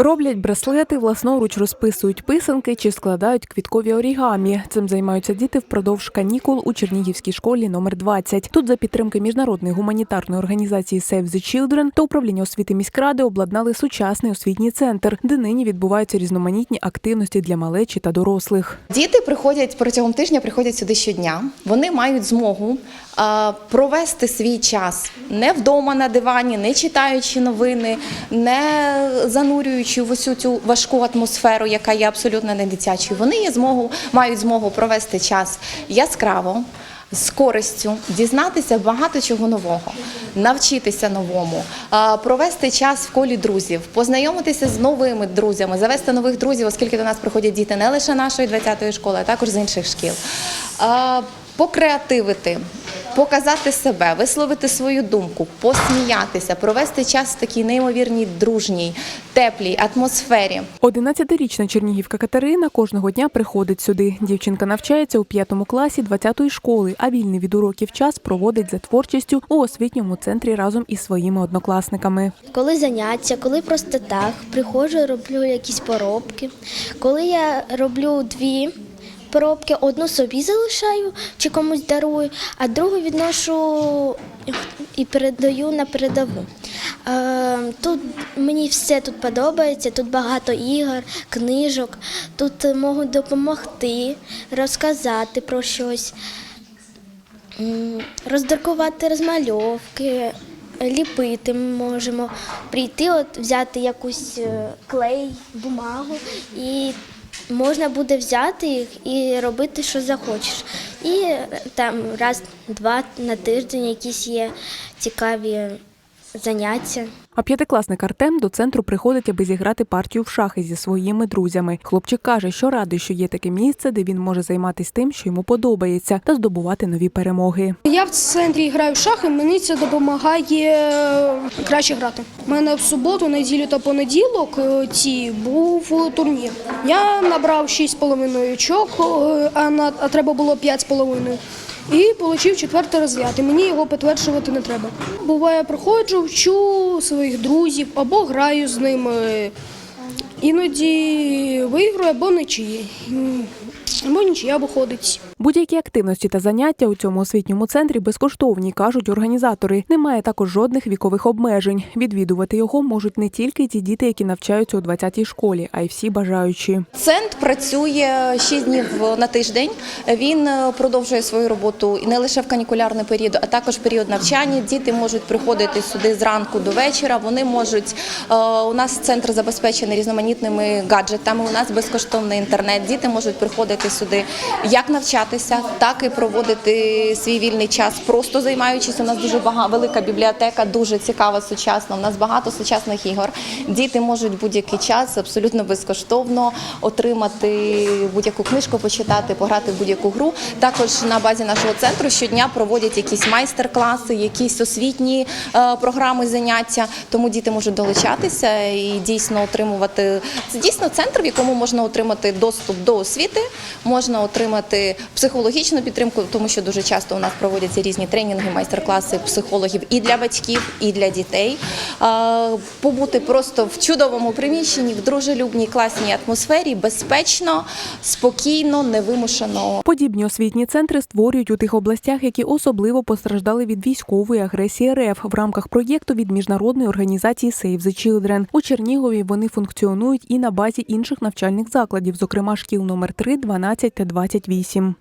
Роблять браслети, власноруч розписують писанки чи складають квіткові орігамі. Цим займаються діти впродовж канікул у Чернігівській школі номер 20. Тут за підтримки міжнародної гуманітарної організації Save the Children та управління освіти міськради обладнали сучасний освітній центр, де нині відбуваються різноманітні активності для малечі та дорослих. Діти приходять протягом тижня, приходять сюди щодня. Вони мають змогу провести свій час не вдома на дивані, не читаючи новини, не занурюючи в усю цю важку атмосферу, яка є абсолютно не дитячою. Вони є змогу, мають змогу провести час яскраво. З користю дізнатися багато чого нового, навчитися новому, провести час в колі друзів, познайомитися з новими друзями, завести нових друзів, оскільки до нас приходять діти не лише нашої 20-ї школи, а також з інших шкіл. Покреативити, показати себе, висловити свою думку, посміятися, провести час в такій неймовірній дружній, теплій атмосфері. 11-річна чернігівка Катерина кожного дня приходить сюди. Дівчинка навчається у п'ятому класі 20-ї школи, а вільний від уроків час проводить за творчістю у освітньому центрі разом із своїми однокласниками. Коли заняття, коли просто так, приходжу, роблю якісь поробки. Коли я роблю дві поробки, одну собі залишаю чи комусь дарую, а другу відношу і передаю на передову. Е, Тут мені все тут подобається, тут багато ігор, книжок, тут можуть допомогти, розказати про щось. Роздрукувати розмальовки, ліпити можемо прийти, от взяти якусь е, клей, бумагу, і можна буде взяти їх і робити, що захочеш. І е, там раз-два на тиждень якісь є цікаві заняття. А п'ятикласник Артем до центру приходить, аби зіграти партію в шахи зі своїми друзями. Хлопчик каже, що радий, що є таке місце, де він може займатися тим, що йому подобається, та здобувати нові перемоги. Я в центрі граю в шахи, мені це допомагає е, краще грати. У мене в суботу, неділю та понеділок е, ці був турнір. Я набрав 6,5 очок, е, а, на, а треба було 5,5. І отримав четвертий розряд, і мені його підтверджувати не треба. Буває, приходжу, вчу своїх друзів або граю з ними. Іноді виграю або нічиї. Або нічия виходить. Будь-які активності та заняття у цьому освітньому центрі безкоштовні, кажуть організатори. Немає також жодних вікових обмежень. Відвідувати його можуть не тільки ті діти, які навчаються у 20-й школі, а й всі бажаючі. Центр працює 6 днів на тиждень. Він е, продовжує свою роботу не лише в канікулярний період, а також в період навчання. Діти можуть приходити сюди зранку до вечора. Вони можуть е, у нас центр забезпечений різноманітними гаджетами. У нас безкоштовний інтернет. Діти можуть приходити сюди як навчатися, так і проводити свій вільний час, просто займаючись. У нас дуже багато велика бібліотека, дуже цікава, сучасна. У нас багато сучасних ігор. Діти можуть будь-який час абсолютно безкоштовно отримати будь-яку книжку, почитати, пограти в будь-яку гру. Також на базі нашого центру щодня проводять якісь майстер-класи, якісь освітні е, програми заняття. Тому діти можуть долучатися і дійсно отримувати. Це дійсно центр, в якому можна отримати доступ до освіти, можна отримати психологічну підтримку, тому що дуже часто у нас проводяться різні тренінги, майстер-класи психологів і для батьків, і для дітей. Побути просто в чудовому приміщенні, в дружелюбній класній атмосфері, безпечно, спокійно, невимушено. Подібні освітні центри створюють у тих областях, які особливо постраждали від військової агресії РФ в рамках проєкту від міжнародної організації Save the Children. У Чернігові вони функціонують і на базі інших навчальних закладів, зокрема шкіл номер 3, 12 та 28.